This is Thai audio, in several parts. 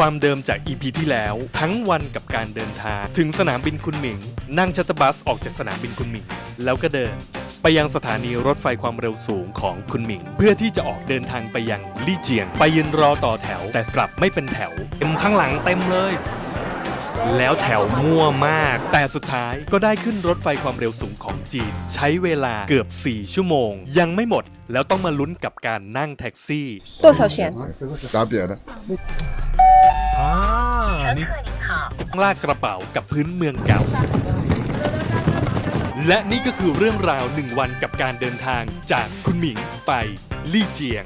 ความเดิมจาก EP ที่แล้ว ทั้งวันกับการเดินทาง ถึงสนามบินคุนหมิง นั่งชัตเตอร์บัสออกจากสนามบินคุนหมิง แล้วก็เดิน ไปยังสถานีรถไฟความเร็วสูงของคุนหมิง เพื่อที่จะออกเดินทางไปยังลี่เจียง ไปยืนรอต่อแถว แต่กลับไม่เป็นแถวเต็มข้างหลังเต็มเลย แล้วแถวมั่วมาก แต่สุดท้ายก็ได้ขึ้นรถไฟความเร็วสูงของจีน ใช้เวลาเกือบ 4 ชั่วโมง ยังไม่หมด แล้วต้องมาลุ้นกับการนั่งแท็กซี่ 多少钱？打瘪的。 อ่านี่ลากกระเป๋ากับพื้นเมืองเก่า และนี่ก็คือเรื่องราวหนึ่งวันกับการเดินทางจากคุณหมิงไปลี่เจียง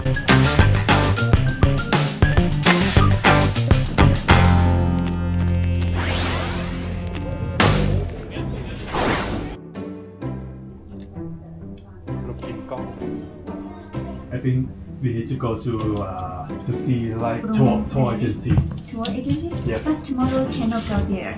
I think we need to go to uh, to see like tour tour agency. tour agency? Yes. But tomorrow cannot go there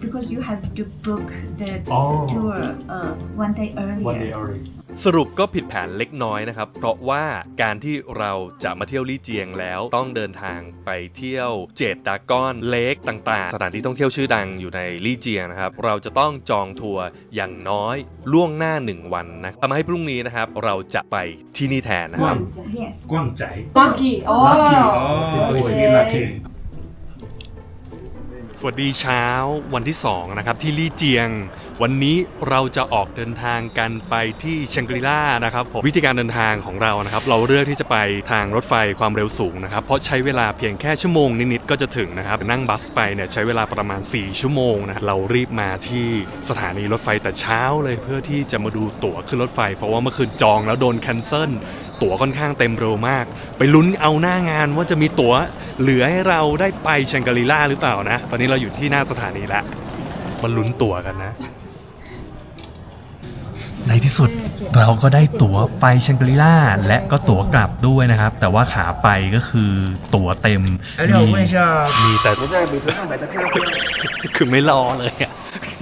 because you have to book the Oh. tour uh, one day earlier. One day early. สรุปก็ผิดแผนเล็กน้อยนะครับ เพราะว่าการที่เราจะมาเที่ยวลี่เจียงแล้วต้องเดินทางไปเที่ยวเจดดากอนเลกต่างๆ สถานที่ท่องเที่ยวชื่อดังอยู่ในลี่เจียงนะครับ เราจะต้องจองทัวร์อย่างน้อยล่วงหน้า 1 วันนะทำให้พรุ่งนี้นะครับเราจะไปที่นี่แทนนะครับ Yes. Guangzhai. Lucky. Oh. Lucky. Oh, สวัสดีเช้าวันที่2นะครับที่ลี่เจียง วันนี้เราจะออกเดินทางกันไปที่แชงกรีล่านะครับผมวิธีการเดินทางของเรานะครับเราเลือกที่จะไปทางรถไฟความเร็วสูงนะครับเพราะใช้เวลาเพียงแค่ชั่วโมงนิดๆก็จะถึงนะครับนั่งบัสไปเนี่ยใช้เวลาประมาณ 4 ชั่วโมงนะเรารีบมาที่สถานีรถไฟแต่เช้าเลยเพื่อที่จะมาดูตั๋วขึ้นรถไฟ เพราะว่าเมื่อคืนจองแล้วโดนแคนเซิล ตั๋วค่อนข้างเต็มเร็วมาก ไปลุ้นเอาหน้างานว่าจะมีตั๋วเหลือให้เราได้ไปแชงกรีล่าหรือเปล่านะ ตอนนี้เราอยู่ที่หน้าสถานีแล้วมาลุ้นตั๋วกันนะ ในที่สุดเราก็ได้ตั๋วไปแชงกรีล่าและก็ตั๋วกลับด้วยนะครับ แต่ว่าขาไปก็คือตั๋วเต็ม 哎，你好，问一下， มีแต่ 我在美团上买的票。 คือไม่รอเลยอะ ะ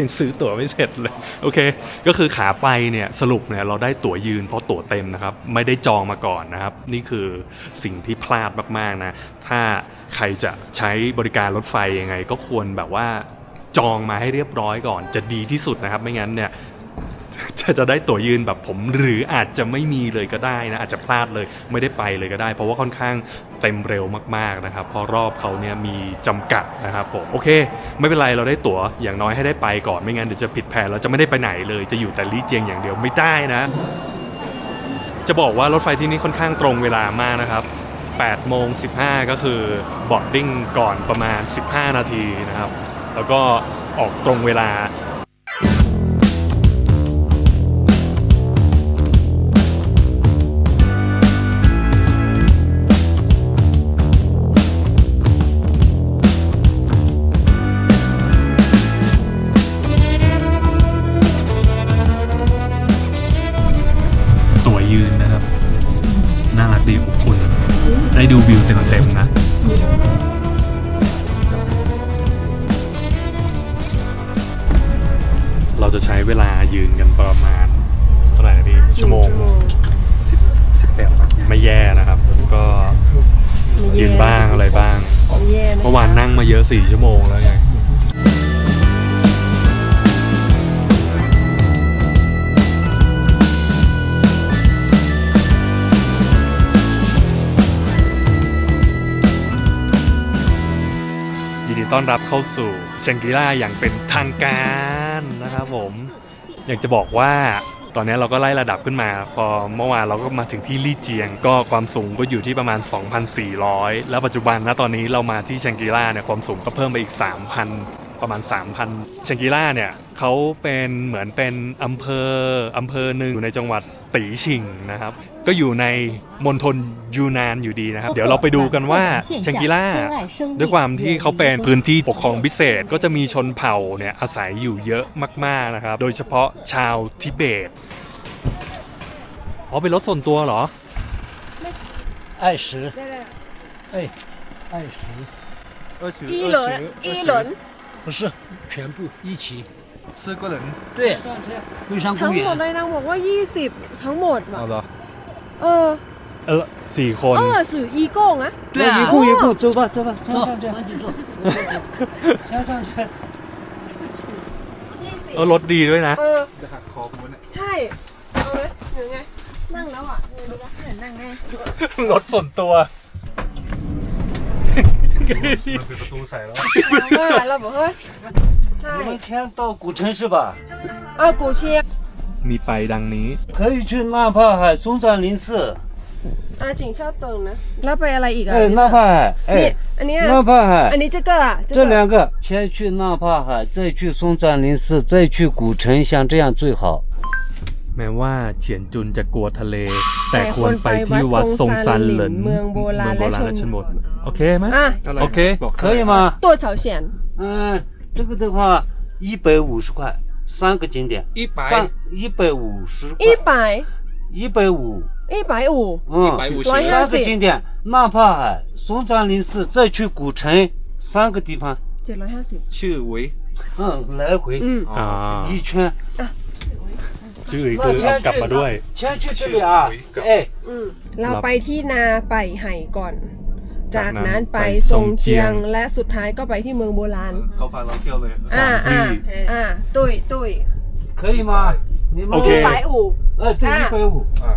ยังซื้อตั๋วไม่เสร็จเลยโอเค ก็คือขาไปเนี่ยสรุปเนี่ยเราได้ตั๋วยืนเพราะตั๋วเต็มนะครับ ไม่ได้จองมาก่อนนะครับ นี่คือสิ่งที่พลาดมากๆนะ ถ้าใครจะใช้บริการรถไฟยังไง ก็ควรแบบว่าจองมาให้เรียบร้อยก่อนจะดีที่สุดนะครับ ไม่งั้นเนี่ย จะจะได้ตั๋วยืนแบบผมหรืออาจจะไม่มีเลยก็ได้นะอาจจะพลาดเลยไม่ได้ไปเลยก็ได้ เพราะว่าค่อนข้างเต็มเร็วมากๆนะครับเพราะรอบเขาเนี่ยมีจำกัดนะครับผมโอเค ไม่เป็นไรเราได้ตั๋วอย่างน้อยให้ได้ไปก่อนไม่งั้นเดี๋ยวจะผิดแผนเราจะไม่ได้ไปไหนเลย จะอยู่แต่ลี่เจียงอย่างเดียวไม่ได้นะ จะบอกว่ารถไฟที่นี่ค่อนข้างตรงเวลามากนะครับ8โมง15 ก็คือบอดดิ้งก่อนประมาณ 15 นาทีนะครับ แล้วก็ออกตรงเวลา ยืนนะครับน่ารักดีอบอุ่นได้ดูวิวเต็มๆนะเราจะใช้เวลายืนกันประมาณเท่าไหร่นะพี่ชั่วโมงสิบสิบแปดครับไม่แย่นะครับ ก็ยืนบ้างอะไรบ้างเมื่อวานนั่งมาเยอะสี่ชั่วโมงแล้วไง ต้อนรับเข้าสู่เชงกิล่าอย่างเป็นทางการนะครับผม อยากจะบอกว่าตอนนี้เราก็ไล่ระดับขึ้นมา พอเมื่อวานเราก็มาถึงที่ลี่เจียง ก็ความสูงก็อยู่ที่ประมาณ 2,400 แล้วปัจจุบันนะตอนนี้เรามาที่เชงกิล่าเนี่ยความสูงก็เพิ่มไปอีก 3,000 ประมาณ 3,000เชงกิล่าเนี่ยเขาเป็นเหมือนเป็นอำเภออำเภอหนึ่งอยู่ในจังหวัดตีชิงนะครับ ก็อยู่ในมณฑลยูนานอยู่ดีนะครับ เดี๋ยวเราไปดูกันว่าเชงกิล่า ด้วยความที่เขาเป็นพื้นที่ปกครองพิเศษก็จะมีชนเผ่าเนี่ยอาศัยอยู่เยอะมาก ๆ นะครับ โดยเฉพาะชาวทิเบต อ๋อ เป็นรถส่วนตัวเหรอ 二十，哎，二十，二十一轮一轮 不是全部一起。四个人。对，龟山 ทั้ 公 งหมด 园 เลยนางบอกว่า 20 ทั้งหมดอะ 好的。 เออ เออสี่คน เออสื่ออีโก้งอะ 对啊一共一共，走吧走吧，上上去，上上去。 เออรถดีด้วยนะ เออ จะหักคอกูเนี่ย ใช่ เอาเลยหรือไง นั่งแล้วอ่ะเออดูว่านั่งแน่ รถส่วนตัว มันเป็นประตูใส่แล้ว เอาว่าเราบอกเฮ้ย ใช่ 你们先到古城是吧？ เอากูเชียร์ มีไปดังนี้ 可以去纳帕海松赞林寺， อาชิงเช่าเติงนะ แล้วไปอะไรอีกอ่ะ 哎，纳帕海， นี่ 哎， อันเนี้ย 纳帕 อัน 海， นี้เจ๊เกอร์อ่ะ 这两个先去纳帕海，再去松赞林寺，再去古城，像这样最好。 แม้ว่าเฉียนจุนจะกลัวทะเล แต่ควรไปที่วัดทรงซานเหลิน เมืองโบราณและชน ชนบทโอเคไหม อ่ะ อะไร โอเค บอก 可以吗？ ตัวเฉาเฉียน 嗯，这个的话一百五十块，三个景点，一百三一百五十 อี 块， ปาย 一百五， อีปายอู่ 嗯，五ร้อยห้า 三 สิ 个 บ 景点，纳帕海、松赞林寺，再去古城，三个地方， เจ็ดร้อยห้าสิบ ชื่อเว้ย 嗯，来回 อืม อ่า 一圈。 ชื่ออีกคือเอากลับมาด้วย 先去这里啊，哎， อืมเราไปที่นาไปไห่ก่อน จา จาก ก นั้น นั้นไป ไป ท ท ร รง งเจี เจีย ย ง ง และสุดท้ายก็ไปที่เมืองโบราณ เขาพาเราเที่ยวเลย อ่า สามที่ อ่าอ่าตุ้ยตุ้ย 可以吗？你们 โอเค อีปายอู่ 哎，对，啊一百五，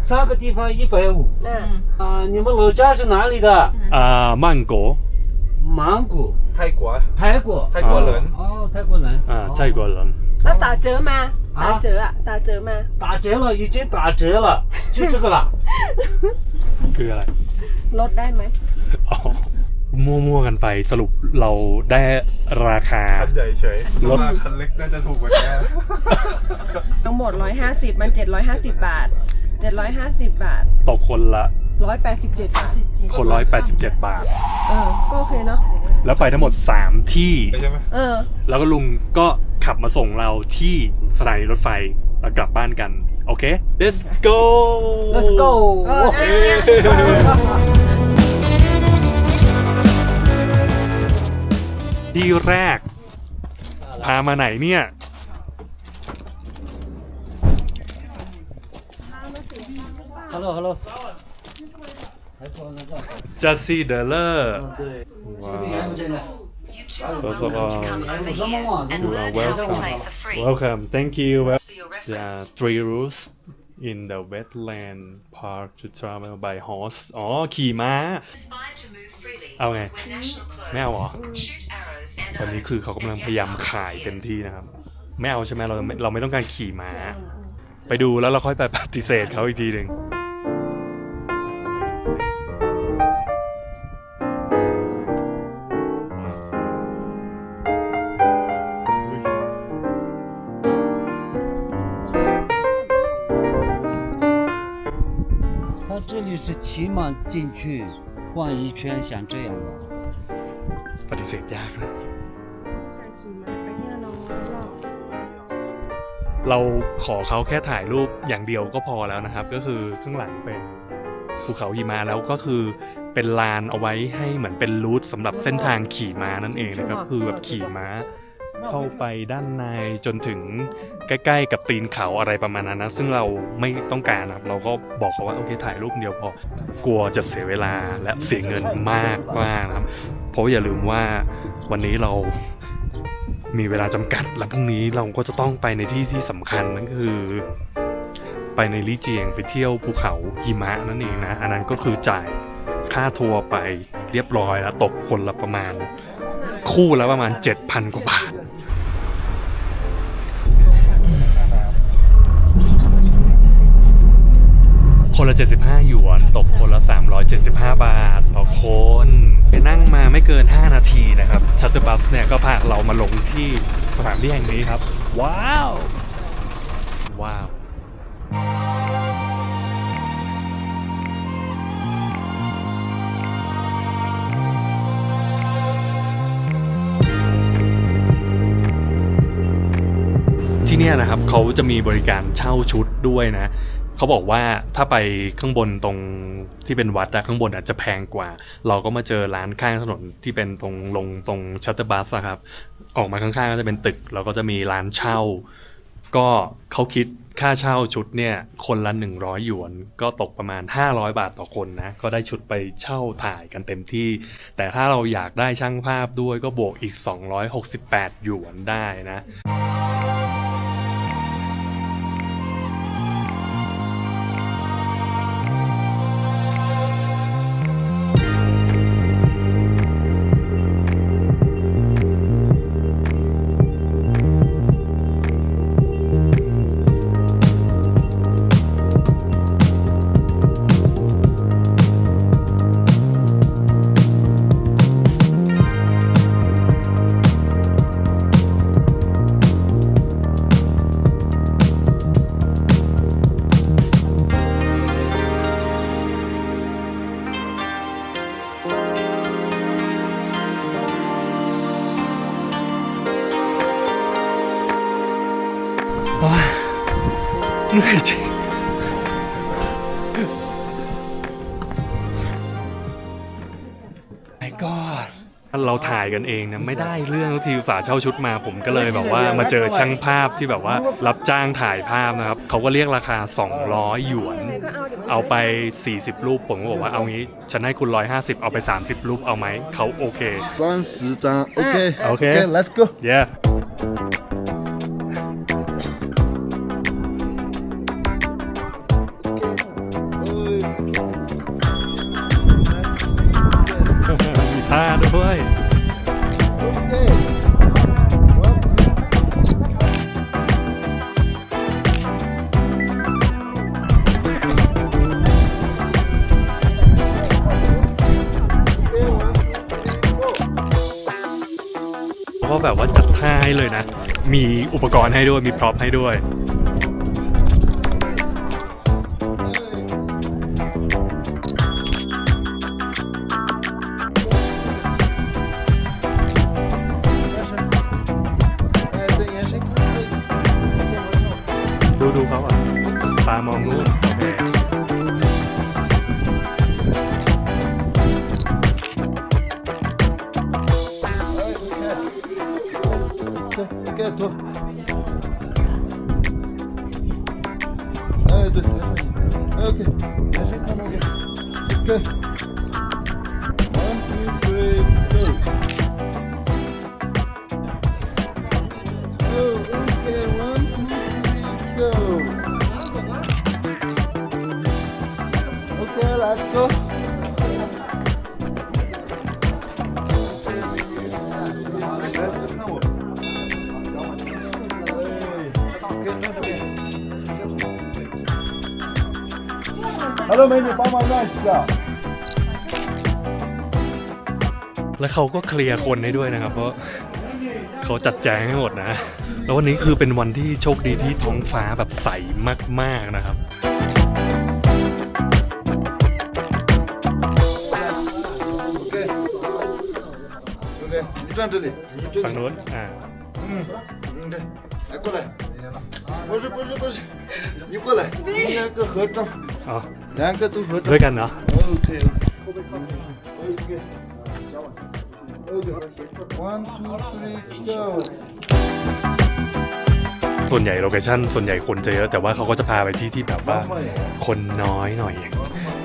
三个地方一百五 อ่า 啊。你们老家是哪里的？ อ่ามั่งโก 蒙古、 ไทยกว่า 泰国。 ไทยกว่าเหริน 哦，泰国人。 อ่าใช่กว่าเหรน แล้วตาเจอมา อ่ะ ตาเจออะตาเจอมา 打折了，已经打折了，就这个了。 คืออะไร ลดได้ไหม อ๋อมั่วๆกันไปสรุปเราได้ราคา คันใหญ่เฉย รถ มาคันเล็กน่าจะถูกกว่านี้ ทั้งหมด 150 มัน 750 บาท 750 บาท ตกคนละ 187 บาท คนร้อยแปดสิบเจ็ดบาท เออ ก็โอเคเนาะ แล้วไปทั้งหมด 3 ที่ ใช่ไหม เออ แล้วก็ลุงก็ ขับมาส่งเราที่สถานีรถไฟแล้วกลับบ้านกัน โอเค let's go let's go ที่แรกพามาไหนเนี่ย ฮัลโหล ฮัลโหล just see the love ว้าว First of all, you are welcome. Welcome. Thank you. Well, there are three rules in the wetland park to travel by horse อ๋อ ขี่ม้า เอาไง ไม่เอาเหรอ ตอนนี้คือเขากำลังพยายามขายเต็มที่นะครับ ไม่เอาใช่ไหมเราเราไม่ต้องการขี่ม้า ไปดูแล้วเราค่อยไปปฏิเสธเขาอีกทีหนึ่ง 这里是骑马进去逛一圈，像这样的。 ปฏิเสธยากนะ เราขอเขาแค่ถ่ายรูปอย่างเดียวก็พอแล้วนะครับ ก็คือข้างหลังเป็นภูเขาหิมะแล้วก็คือเป็นลานเอาไว้ให้เหมือนเป็นรูทสำหรับเส้นทางขี่ม้านั่นเองนะครับ คือแบบขี่ม้า เข้าไปด้านในจนถึงใกล้ๆ กับตีนเขาอะไรประมาณนั้นนะ ซึ่งเราไม่ต้องการนะครับ เราก็บอกเขาว่าโอเคถ่ายรูปเดียวพอกลัวจะเสียเวลาและเสียเงินมากมากนะครับ เพราะอย่าลืมว่าวันนี้เรามีเวลาจำกัดและพรุ่งนี้เราก็จะต้องไปในที่ที่สำคัญนั่นคือ ไปในลี่เจียงไปเที่ยวภูเขาหิมะนั่นเองนะ อันนั้นก็คือจ่ายค่าทัวร์ไปเรียบร้อยแล้วตกคนละประมาณ คู่ละประมาณ 7,000 กว่าบาท คนละ 75 หยวน ตกคนละ 375 บาท ต่อคนไปนั่งมาไม่เกิน 5 นาทีนะครับชัตเตอร์บัสเนี่ยก็พาเรามาลงที่สถานที่แห่งนี้ครับ ว้าว ว้าวที่นี่นะครับเขาจะมีบริการเช่าชุดด้วยนะ เขาบอกว่าถ้าไปข้างบนตรงที่เป็นวัดอะข้างบนอาจจะแพงกว่า เราก็มาเจอร้านข้างถนนที่เป็นตรงลงตรงชัตเตอร์บัสครับ ออกมาข้างๆก็จะเป็นตึกแล้วก็จะมีร้านเช่า ก็เขาคิดค่าเช่าชุดเนี่ยคนละ 100 หยวน ก็ตกประมาณ 500 บาทต่อคนนะก็ได้ชุดไปเช่าถ่ายกันเต็มที่ แต่ถ้าเราอยากได้ช่างภาพด้วยก็บวกอีก 268 หยวนได้นะ ไอ้ก็เราถ่ายกันเองนะไม่ได้เรื่องทีอุตสาห์เช่าชุดมาผมก็เลยแบบว่ามาเจอช่างภาพที่แบบว่ารับจ้างถ่ายภาพนะครับเขาก็เรียกราคา 200 หยวน เอาไป 40 รูปผมก็บอกว่าเอางี้ ฉันให้คุณ 150 เอาไป 30 รูปเอาไหม เขาโอเค 三十张，OK OK let's go。 yeah แบบว่าจัดท่าให้เลยนะ มีอุปกรณ์ให้ด้วย มีพร็อพให้ด้วย Okay. Okay. One, two, three, go. Go. Okay. One, two, three, go. Okay, let's go. ，Hello，美女，帮忙按一下。 แล้วเขาก็เคลียร์คนให้ด้วยนะครับ เพราะเขาจัดแจงให้หมดนะ แล้ววันนี้คือเป็นวันที่โชคดีที่ท้องฟ้าแบบใสมากๆนะครับ OK，OK，你站这里，你这 ฝั่ง 里。 นู้นอ่า 嗯，嗯，对，来过来。不是不是不是，你过来，我们两个合照， อ๋อ Dan ka tu hurt. ด้วย gerne. ส่วนใหญ่โลเคชั่นส่วนใหญ่คนจะเยอะ แต่ว่าเขาก็จะพาไปที่ที่แบบว่า คนน้อยหน่อยอง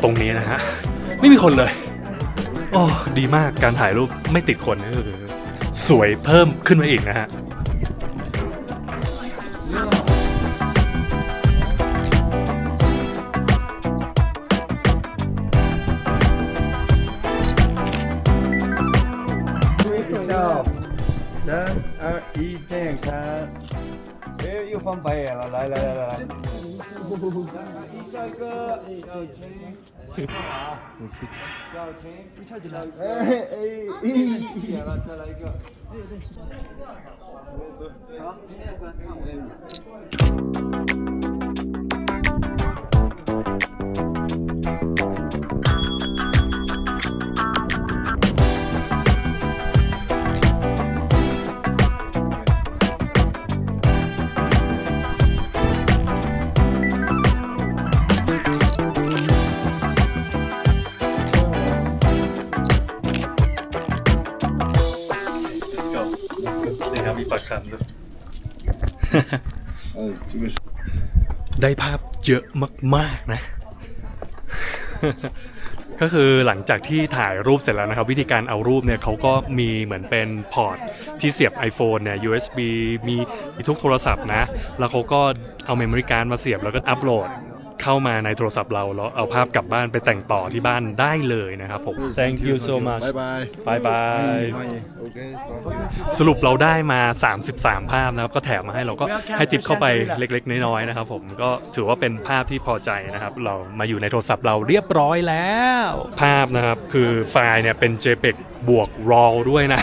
ตรงนี้นะฮะ ไม่มีคนเลย โอ้ ดีมากการถ่ายรูปไม่ติดคนนี่คือสวยเพิ่มขึ้นมาอีกนะฮะ 翻白眼了，来来来来来。一哥，小秦，你好。我去。一下就来。哎哎哎！一点了，再来一个。哎，对。好，今天过来看我。 ได้ภาพเยอะมาก ๆ นะ ก็คือหลังจากที่ถ่ายรูปเสร็จแล้วนะครับ วิธีการเอารูปเนี่ยเขาก็มีเหมือนเป็นพอร์ตที่เสียบ iPhone เนี่ย USB มีมีทุกโทรศัพท์นะ แล้วเขาก็เอาเมมโมรี่การ์ดมาเสียบแล้วก็อัปโหลด เข้ามาในโทรศัพท์เราแล้วเอาภาพกลับบ้านไปแต่งต่อที่บ้านได้เลยนะครับผม thank you so much bye bye bye สรุปเราได้มา 33 ภาพนะครับ ก็แถมมาให้เราก็ให้ติปเข้าไปเล็กๆ น้อยๆนะครับผมก็ถือว่าเป็นภาพที่พอใจนะครับ เรามาอยู่ในโทรศัพท์เราเรียบร้อยแล้ว ภาพนะครับคือไฟล์เนี่ยเป็น JPEG บวก RAW ด้วยนะ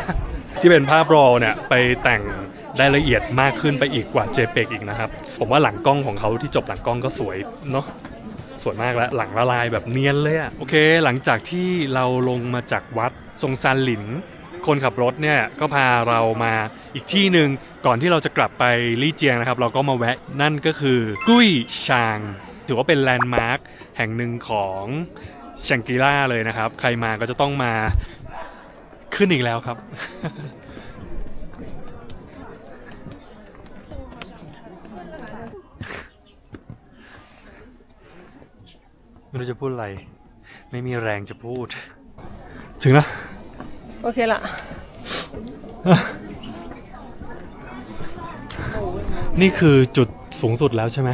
ที่เป็นภาพ RAW เนี่ยไปแต่ง ได้ละเอียดมากขึ้นไปอีกกว่า JPEG อีกนะครับ ผมว่าหลังกล้องของเขาที่จบหลังกล้องก็สวยเนาะสวยมากแล้วหลังละลายแบบเนียนเลยอะโอเค หลังจากที่เราลงมาจากวัดทรงซานหลิน คนขับรถเนี่ยก็พาเรามาอีกที่หนึ่งก่อนที่เราจะกลับไปลี่เจียงนะครับ เราก็มาแวะนั่นก็คือ กุ้ยชาง ถือว่าเป็นแลนด์มาร์คแห่งหนึ่งของชังกิล่าเลยนะครับ ใครมาก็จะต้องมาขึ้นอีกแล้วครับ ไม่รู้จะพูดอะไร ไม่มีแรงจะพูด ถึงนะ โอเคละ นี่คือจุดสูงสุดแล้วใช่ไหม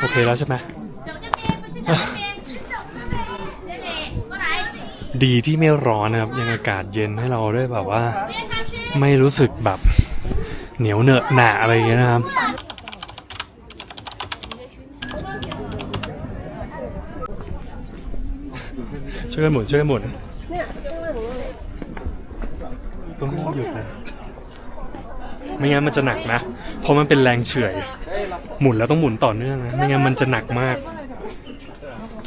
โอเคแล้วใช่ไหม ดีที่ไม่ร้อนนะครับ ยังอากาศเย็นให้เราได้แบบว่า ไม่รู้สึกแบบเหนียวเหนอะหนาอะไรอย่างเงี้ยนะครับ ช่วยกันหมุนช่วยกันหมุนต้องหยุดนะไม่งั้นมันจะหนักนะ เพราะมันเป็นแรงเฉื่อย หมุนแล้วต้องหมุนต่อเนื่องนะ ไม่งั้นมันจะหนักมาก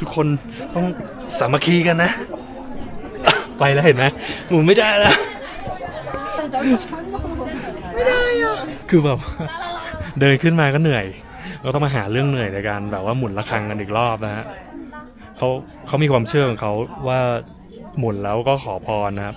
ทุกคนต้องสามัคคีกันนะ ไปแล้วเห็นไหมหมุนไม่ได้แล้วคือแบบเดินขึ้นมาก็เหนื่อย เราต้องมาหาเรื่องเหนื่อยในการแบบว่าหมุนระฆังกันอีกรอบนะฮะ เขาเขามีความเชื่อของเขาว่าหมุนแล้วก็ขอพรนะครับ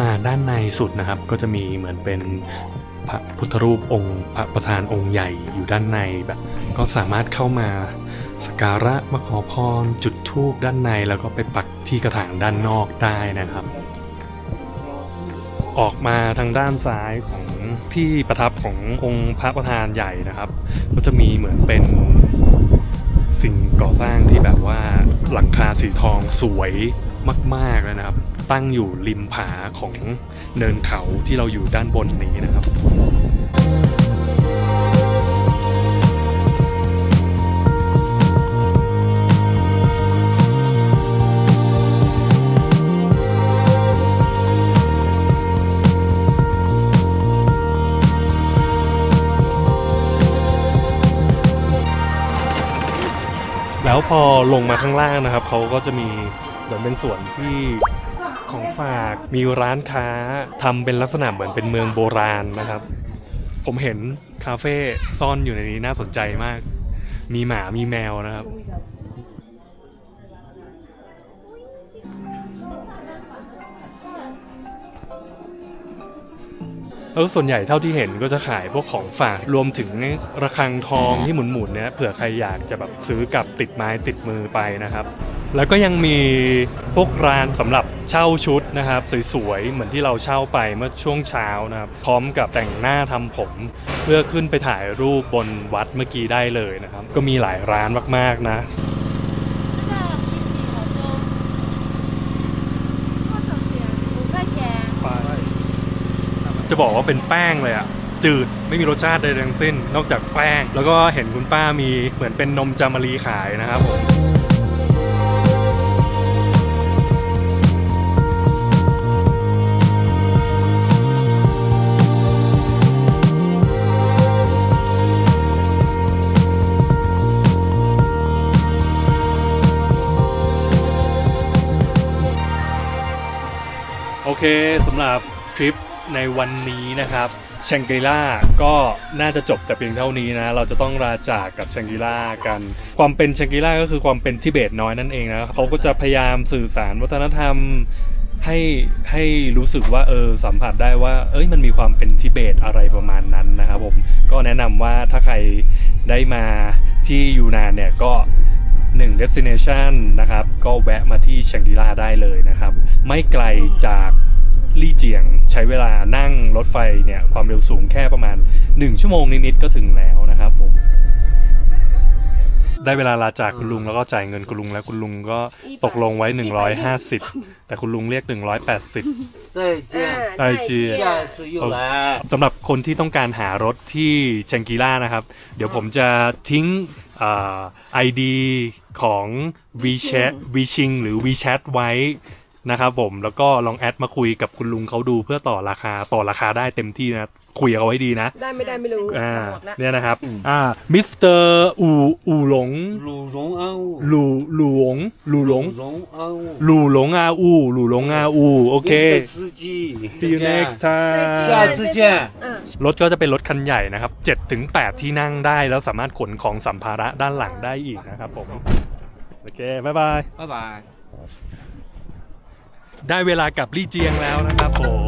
มาด้านในสุดนะครับ ก็จะมีเหมือนเป็นพระพุทธรูปองค์พระประธานองค์ใหญ่อยู่ด้านในแบบก็สามารถเข้ามาสกการะมาขอพรจุดธูปด้านในแล้วก็ไปปักที่กระถางด้านนอกได้นะครับ ออกมาทางด้านซ้ายของที่ประทับขององค์พระประธานใหญ่นะครับ ก็จะมีเหมือนเป็นสิ่งก่อสร้างที่แบบว่าหลังคาสีทองสวย มากๆเลยนะครับ ตั้งอยู่ริมผาของเนินเขาที่เราอยู่ด้านบนนี้นะครับแล้วพอลงมาข้างล่างนะครับ เขาก็จะมี มือนเป็นส่วนที่ของฝากมีร้านค้าทำเป็นลักษณะเหมือนเป็นเมืองโบราณนะครับ ผมเห็นคาเฟ่ซ่อนอยู่ในนี้น่าสนใจมาก มีหมามีแมวนะครับ แล้วส่วนใหญ่เท่าที่เห็นก็จะขายพวกของฝากรวมถึงระฆังทองที่หมุนๆเนี่ยเผื่อใครอยากจะแบบซื้อกลับติดไม้ติดมือไปนะครับ แล้วก็ยังมีพวกร้านสำหรับเช่าชุดนะครับสวยๆเหมือนที่เราเช่าไปเมื่อช่วงเช้านะครับพร้อมกับแต่งหน้าทำผม เพื่อขึ้นไปถ่ายรูปบนวัดเมื่อกี้ได้เลยนะครับ ก็มีหลายร้านมากๆนะ จะบอกว่าเป็นแป้งเลยอะจืดไม่มีรสชาติใดทั้งสิ้น นอกจากแป้ง แล้วก็เห็นคุณป้ามีเหมือนเป็นนมจามารีขายนะครับผมโอเคสำหรับทริป ในวันนี้นะครับแชงกรีล่าก็น่าจะจบแต่เพียงเท่านี้นะ เราจะต้องลาจากกับแชงกรีล่ากัน ความเป็นแชงกรีล่าก็คือความเป็นทิเบตน้อยนั่นเองนะเขาก็จะพยายามสื่อสารวัฒนธรรมให้ให้รู้สึกว่าเออสัมผัสได้ว่า เอ้ยมันมีความเป็นทิเบตอะไรประมาณนั้นนะครับผมก็แนะนำว่าถ้าใครได้มาที่ยูนานเนี่ยก็1 destination นะครับ ก็แวะมาที่แชงกรีลาได้เลยนะครับ ไม่ไกลจาก ลี่เจียง ใช้เวลานั่งรถไฟเนี่ยความเร็วสูงแค่ประมาณ 1 ชั่วโมงนิดๆก็ถึงแล้วนะครับผมได้เวลาลาจากคุณลุงแล้วก็จ่ายเงินคุณลุงแล้วคุณลุงก็ตกลงไว้ 150 แต่คุณลุงเรียก 180ใจเจียใจเจียสำหรับคนที่ต้องการหารถที่เชงกีล่านะครับ เดี๋ยวผมจะทิ้งไอดีของ WeChat WeChat หรือ WeChat ไว้ นะครับผมแล้วก็ลองแอดมาคุยกับคุณลุงเขาดูเพื่อต่อราคาต่อราคาได้เต็มที่นะคุยเอาไว้ดีนะ ได้ไม่ได้ไม่รู้อ่าเนี่ยนะครับอ่ามิสเตอร์อูอูหลงลูหลงอาอูลูลูหลงลูหลงอาอูลูหลงอาอูลูหลงอาอูโอเคซูจิซียูเน็กซ์ท่าชาซูเจรถก็จะเป็นรถคันใหญ่นะครับ7ถึง8ที่นั่งได้แล้วสามารถขนของสัมภาระด้านหลังได้อีกนะครับผมโอเคบ๊ายบายบ๊ายบาย ได้เวลากับลี่เจียงแล้วนะครับผม